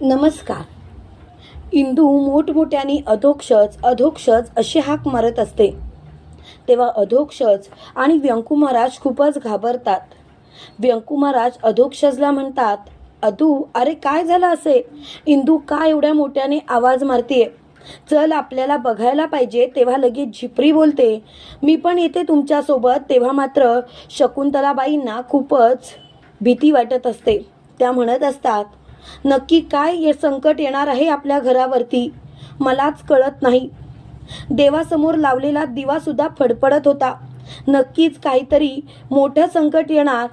नमस्कार. इंदू मोठमोठ्याने अधोक्षज अधोक्षज अशी हाक मारत असते. तेव्हा अधोक्षज आणि व्यंकू महाराज खूपच घाबरतात. व्यंकू महाराज अधोक्षजला म्हणतात अधू अरे काय झालं असे? इंदू का एवढ्या मोठ्याने आवाज मारतीये? चल आपल्याला बघायला पाहिजे तेव्हा लगेच झिपरी बोलते. मी पण येते तुमच्यासोबत. तेव्हा मात्र शकुंतलाबाईंना खूपच भीती वाटत असते. त्या म्हणत असतात नक्की काय हे संकट येणार आहे आपल्या घरावरती? मलाच कळत नाही. देवासमोर लावलेला दिवा सुद्धा फडफडत होता. नक्कीच काहीतरी मोठं संकट येणार.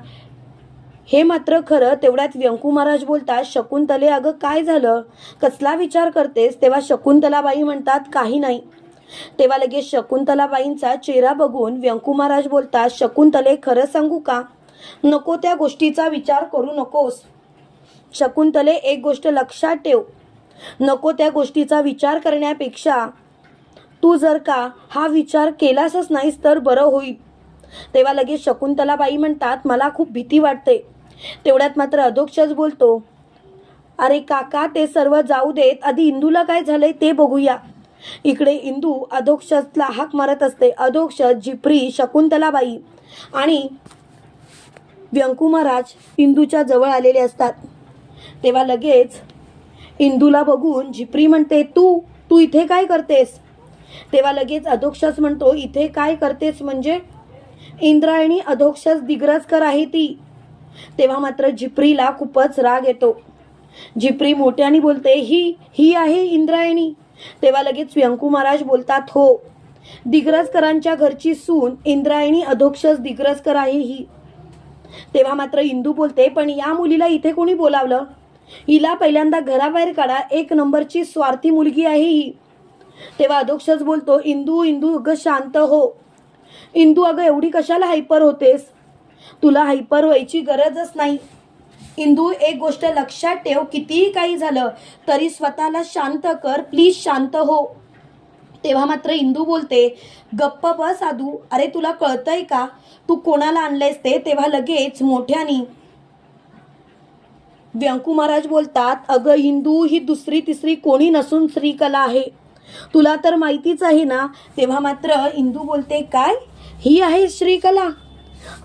हे मात्र खरं तेवढ्यात व्यंकू महाराज बोलतात शकुंतले अगं काय झालं? कसला विचार करतेस? तेव्हा शकुंतलाबाई म्हणतात काही नाही. तेव्हा लगेच शकुंतलाबाईंचा चेहरा बघून व्यंकू महाराज बोलतात शकुंतले खरं सांगू का? नको त्या गोष्टीचा विचार करू नकोस. शकुंतले एक गोष्ट लक्षात ठेव. नको त्या गोष्टीचा विचार करण्यापेक्षा तू जर का हा विचार केलासच नाहीस तर बरं होईल. तेव्हा लगेच शकुंतलाबाई म्हणतात मला खूप भीती वाटते. तेवढ्यात मात्र अधोक्षच बोलतो अरे काका ते सर्व जाऊ देत. आधी इंदूला काय झालंय ते बघूया. इकडे इंदू अधोक्षला हाक मारत असते. अधोक्ष जिप्री शकुंतलाबाई आणि व्यंकू महाराज इंदूच्या जवळ आलेले असतात. तेव्हा लगेच इंदूला बघून झिपरी म्हणते तू तू इथे काय करतेस? तेव्हा लगेच अधोक्षस म्हणतो इथे काय करतेस म्हणजे? इंद्रायणी अधोक्षस दिग्रजकर आहे ती. तेव्हा मात्र झिपरीला खूपच राग येतो. झिपरी मोठ्याने बोलते ही ही आहे इंद्रायणी. तेव्हा लगेच व्यंकू महाराज बोलतात हो दिग्रजकरांच्या घरची सून इंद्रायणी अधोक्षस दिग्रजकर आहे ही. तेव्हा मात्र इंदू बोलते पण या मुलीला इथे कोणी बोलावलं? हिला पहिल्यांदा घराबाहेर काढा एक नंबरची स्वार्थी मुलगी आहे ही. तेव्हा अधोक्षच बोलतो इंदू इंदू अगं शांत हो. इंदू अगं एवढी कशाला हायपर होतेस? तुला हायपर व्हायची गरजच नाही. इंदू एक गोष्ट लक्षात ठेव कितीही काही झालं तरी स्वतःला शांत कर प्लीज शांत हो. तेव्हा मात्र इंदू बोलते गप्प बस साधू अरे तुला कळतंय का? तू कोणाला आणलेस ते? तेव्हा लगेच मोठ्यानी व्यंकू महाराज बोलतात अगं इंदू ही दुसरी तिसरी कोणी नसून श्रीकला आहे. तुला तर माहितीच आहे ना? तेव्हा मात्र इंदू बोलते काय? ही आहे श्रीकला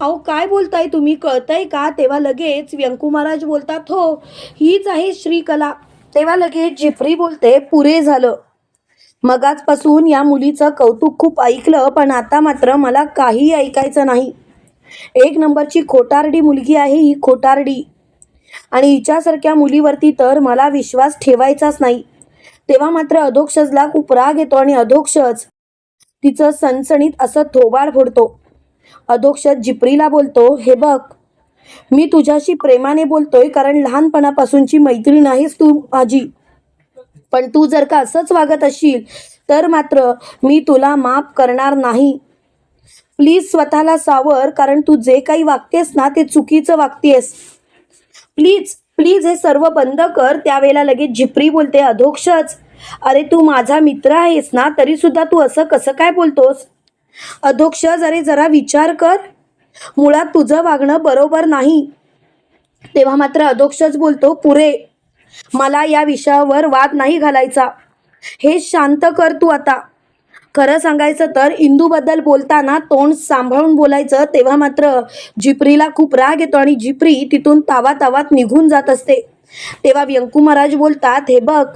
अहो काय बोलताय तुम्ही? कळतंय का? तेव्हा लगेच व्यंकू महाराज बोलतात हो हीच आहे श्रीकला तेव्हा लगेच जिफ्री बोलते पुरे झालं. मगाचपासून या मुलीचं कौतुक खूप ऐकलं पण आता मात्र मला काही ऐकायचं नाही. एक नंबरची खोटारडी मुलगी आहे ही खोटारडी. आणि हिच्यासारख्या मुलीवरती तर मला विश्वास ठेवायचाच नाही. तेव्हा मात्र अधोक्षजला खूप राग येतो आणि अधोक्षज तिचं सणसणीत असं थोबाड फोडतो. अधोक्षज जिप्रीला बोलतो हे बघ मी तुझ्याशी प्रेमाने बोलतोय कारण लहानपणापासूनची मैत्रीण आहेस तू माझी. पण तू जर का असंच वागत असशील तर मात्र मी तुला माफ करणार नाही. प्लीज स्वतःला सावर कारण तू जे काही वागतेस ना ते चुकीचं वागतेस. प्लीज प्लीज हे सर्व बंद कर. त्यावेळेला लगेच झिपरी बोलते अधोक्षच. अरे तू माझा मित्र आहेस ना तरी सुद्धा तू असं कसं काय बोलतोस? अधोक्षज अरे जरा विचार कर. मुळात तुझं वागणं बरोबर नाही. तेव्हा मात्र अधोक्षच बोलतो पुरे मला या विषयावर वाद नाही घालायचा. हे शांत कर तू आता. खरं सांगायचं तर इंदूबद्दल बोलताना तोंड सांभाळून बोलायचं तेव्हा मात्र जिप्रीला खूप राग येतो आणि जिप्री तिथून तावा तावात निघून जात असते. तेव्हा व्यंकू महाराज बोलतात हे बघ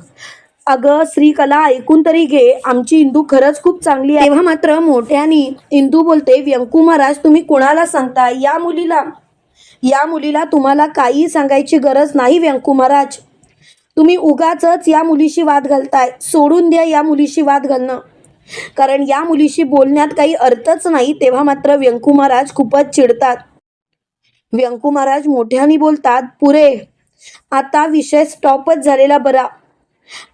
अगं श्रीकला ऐकून तरी घे. आमची इंदू खरंच खूप चांगली आहे. तेव्हा मात्र मोठ्यानी इंदू बोलते व्यंकू महाराज तुम्ही कुणाला सांगता या मुलीला. या मुलीला तुम्हाला काही सांगायची गरज नाही व्यंकू महाराज. तुम्ही उगाच या मुलीशी वाद घालताय. सोडून द्या या मुलीशी वाद घालणं. कारण या मुलीशी बोलण्यात काही अर्थच नाही तेव्हा मात्र व्यंकू महाराज खूपच चिडतात. व्यंकू महाराज मोठ्याने बोलतात पुरे आता विषय स्टॉपच झालेला बरा.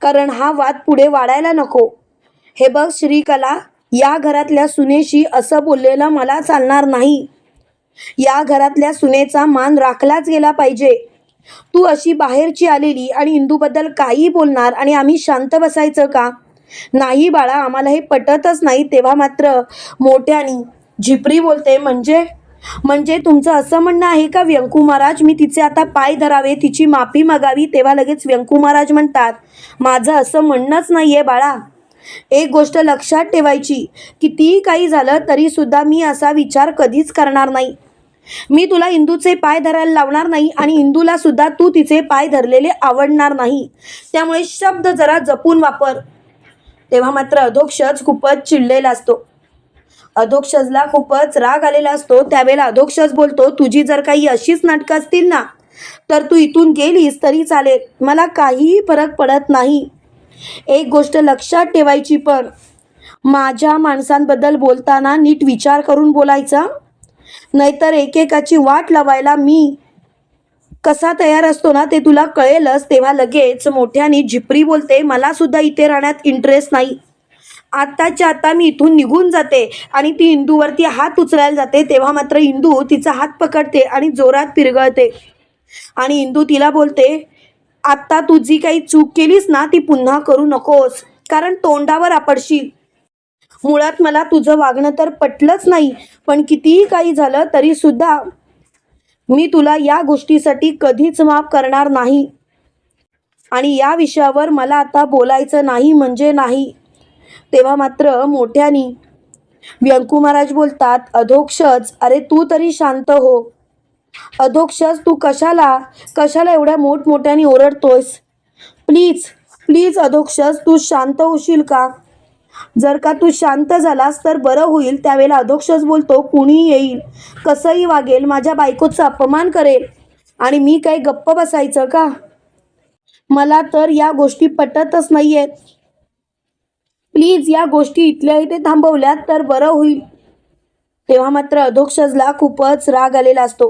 कारण हा वाद पुढे वाढायला नको. हे बघ श्रीकला या घरातल्या सुनेशी असं बोललेलं मला चालणार नाही. या घरातल्या सुनेचा मान राखलाच गेला पाहिजे. तू अशी बाहेरची आलेली आणि इंदूबद्दल काही बोलणार आणि आम्ही शांत बसायचं का? नाही बाळा आम्हाला हे पटतच नाही तेव्हा मात्र मोठ्यानी झिपरी बोलते म्हणजे? म्हणजे तुमचं असं म्हणणं आहे का व्यंकू महाराज? मी तिचे आता पाय धरावे तिची माफी मागावी तेव्हा लगेच व्यंकू महाराज म्हणतात माझं असं म्हणणंच नाही आहे बाळा. एक गोष्ट लक्षात ठेवायची कितीही काही झालं तरीसुद्धा मी असा विचार कधीच करणार नाही. मी तुला इंदूचे पाय धरायला लावणार नाही आणि इंदूला सुद्धा तू तिचे पाय धरलेले आवडणार नाही. त्यामुळे शब्द जरा जपून वापर. तेव्हा मात्र अधोक्षज खूपच चिडलेला असतो. अधोक्षजला खूपच राग आलेला असतो. त्यावेळेला अधोक्षज बोलतो तुझी जर काही अशीच नाटकं असतील ना तर तू इथून गेलीस तरी चालेल. मला काहीही फरक पडत नाही. एक गोष्ट लक्षात ठेवायची पण माझ्या माणसांबद्दल बोलताना नीट विचार करून बोलायचा. नाहीतर एकेकाची वाट लावायला मी कसा तयार असतो ना ते तुला कळेलच. तेव्हा लगेच मोठ्याने झिपरी बोलते मला सुद्धा इथे राहण्यात इंटरेस्ट नाही. आत्ताच्या आता मी इथून निघून जाते आणि ती इंदूवरती हात उचलायला जाते. तेव्हा मात्र इंदू तिचा हात पकडते आणि जोरात पिरगळते. आणि इंदू तिला बोलते आत्ता तू जी काही चूक केलीस ना ती पुन्हा करू नकोस. कारण तोंडावर आपडशील मुळात मला तुझं वागणं तर पटलंच नाही पण कितीही काही झालं तरी सुद्धा मी तुला या गोष्टीसाठी कधीच माफ करणार नाही. आणि या विषयावर मला आता बोलायचं नाही म्हणजे नाही. तेव्हा मात्र मोठ्यानी व्यंकू महाराज बोलतात अधोक्षच अरे तू तरी शांत हो. अधोक्षच तू कशाला कशाला एवढ्या मोठमोठ्याने ओरडतोयस? प्लीज प्लीज अधोक्षस तू शांत होशील का? जर का तू शांत झालास तर बरं होईल त्यावेळेला अधोक्षच बोलतो कुणी येईल. कसंही वागेल माझ्या बायकोचा अपमान करेल. आणि मी काही गप्प बसायचं का? मला तर या गोष्टी पटतच नाही आहेत प्लीज या गोष्टी इथल्या इथे थांबवल्यात तर बरं होईल. तेव्हा मात्र अधोक्षजला खूपच राग आलेला असतो.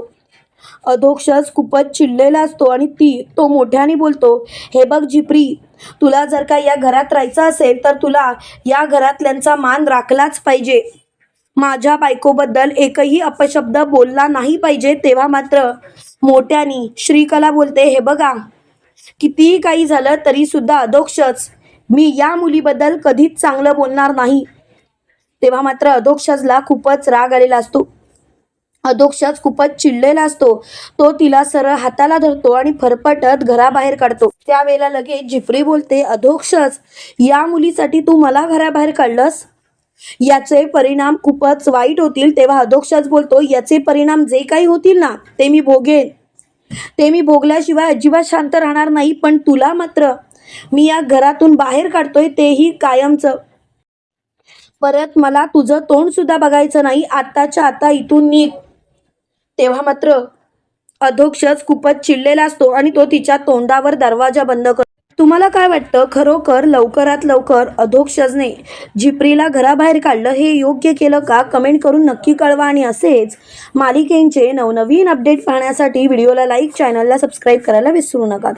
अधोक्षस खूपच चिडलेला असतो आणि ती तो मोठ्याने बोलतो हे बघ झिपरी तुला जर का या घरात राहायचं असेल तर तुला या घरातल्यांचा मान राखलाच पाहिजे. माझ्या बायकोबद्दल एकही अपशब्द बोलला नाही पाहिजे तेव्हा मात्र मोठ्यानी श्रीकला बोलते हे बघा कितीही काही झालं तरी सुद्धा अधोक्षज मी या मुलीबद्दल कधीच चांगलं बोलणार नाही. तेव्हा मात्र अधोक्षजला खूपच राग आलेला असतो. अधोक्षज खूपच चिडलेला असतो. तो तिला सरळ हाताला धरतो आणि फरफटत घराबाहेर काढतो. त्यावेळेला लगेच जिफ्री बोलते अधोक्षज या मुलीसाठी तू मला घराबाहेर काढलंस? याचे परिणाम खूपच वाईट होतील तेव्हा अधोक्षज बोलतो याचे परिणाम जे काही होतील ना ते मी भोगेन. ते मी भोगल्याशिवाय अजिबात शांत राहणार नाही पण तुला मात्र मी या घरातून बाहेर काढतोय तेही कायमचं. परत मला तुझं तोंड सुद्धा बघायचं नाही. आत्ताच्या आता इथून निघ. तेव्हा मात्र अधोक्षज खूपच चिडलेला असतो आणि तो तिच्या तोंडावर दरवाजा बंद करतो तुम्हाला काय वाटतं? खरोखर लवकरात लवकर अधोक्षजने जिप्रीला घराबाहेर काढलं हे योग्य केलं का? कमेंट करून नक्की कळवा आणि असेच मालिकेंचे नवनवीन अपडेट पाहण्यासाठी व्हिडिओला लाईक चॅनलला सबस्क्राईब करायला विसरू नका.